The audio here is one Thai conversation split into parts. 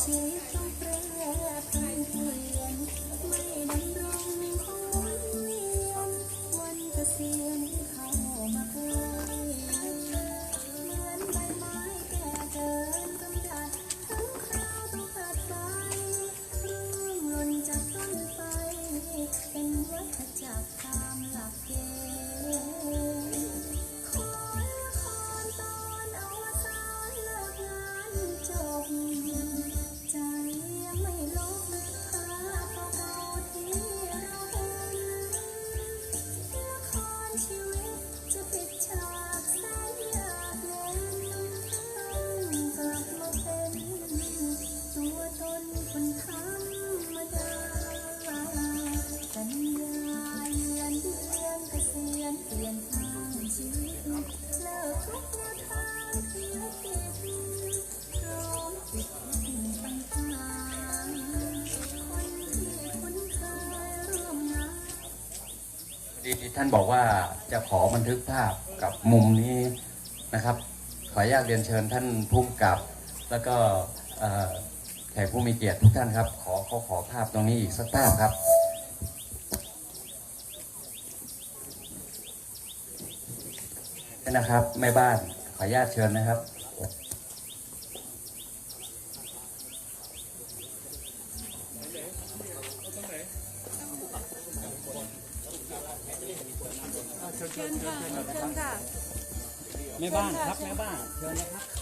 see ดีท่านบอกว่าจะขอบันทึกภาพกับมุมนี้นะครับ ขออนุญาตเรียนเชิญท่านผู้กำกับ แล้วก็เอ่อแขกผู้มีเกียรติทุกท่านครับ ขอขอขอภาพตรงนี้อีกสักภาพครับ นะครับแม่บ้านขออนุญาตเชิญนะครับ เชิญค่ะเชิญค่ะ แม่บ้านครับแม่บ้านเชิญนะครับ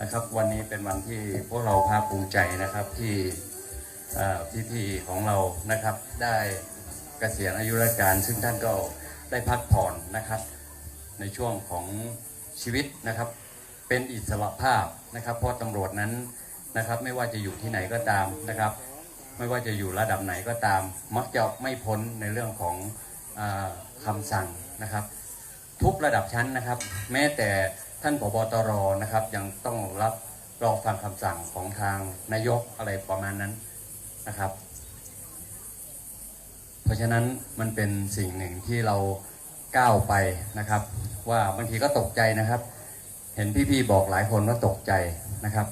นะครับวันนี้เป็นวันที่พวกเราภาคภูมิใจนะครับที่เอ่อพี่ๆของเรานะครับ ได้เกษียณอายุราชการ ซึ่งท่านก็ได้พักผ่อนนะครับ ในช่วงของชีวิตนะครับ เป็นอิสระภาพนะครับ เพราะตำรวจนั้นนะครับไม่ว่าจะอยู่ที่ไหนก็ตามนะครับ ไม่ว่าจะอยู่ระดับไหนก็ตาม มักจะไม่พ้นในเรื่องของอาคำสั่งนะครับ ทุกระดับชั้นนะครับ แม้แต่ท่านผบตรนะครับ ยังต้องรับรอฟังคำสั่งของทางนายกอะไรประมาณนั้นนะครับ เพราะฉะนั้นมันเป็นสิ่งหนึ่งที่เราก้าวไปนะครับ ว่าบางทีก็ตกใจนะครับ เห็นพี่ๆบอกหลายคนว่าตกใจนะครับ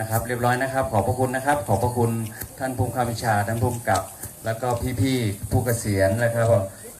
นะครับ เรียบร้อยนะครับ ขอบพระคุณนะครับ ขอบพระคุณท่านผู้ข้าวิชาท่านผู้กำกับ แล้วก็พี่ๆผู้เกษียณนะครับ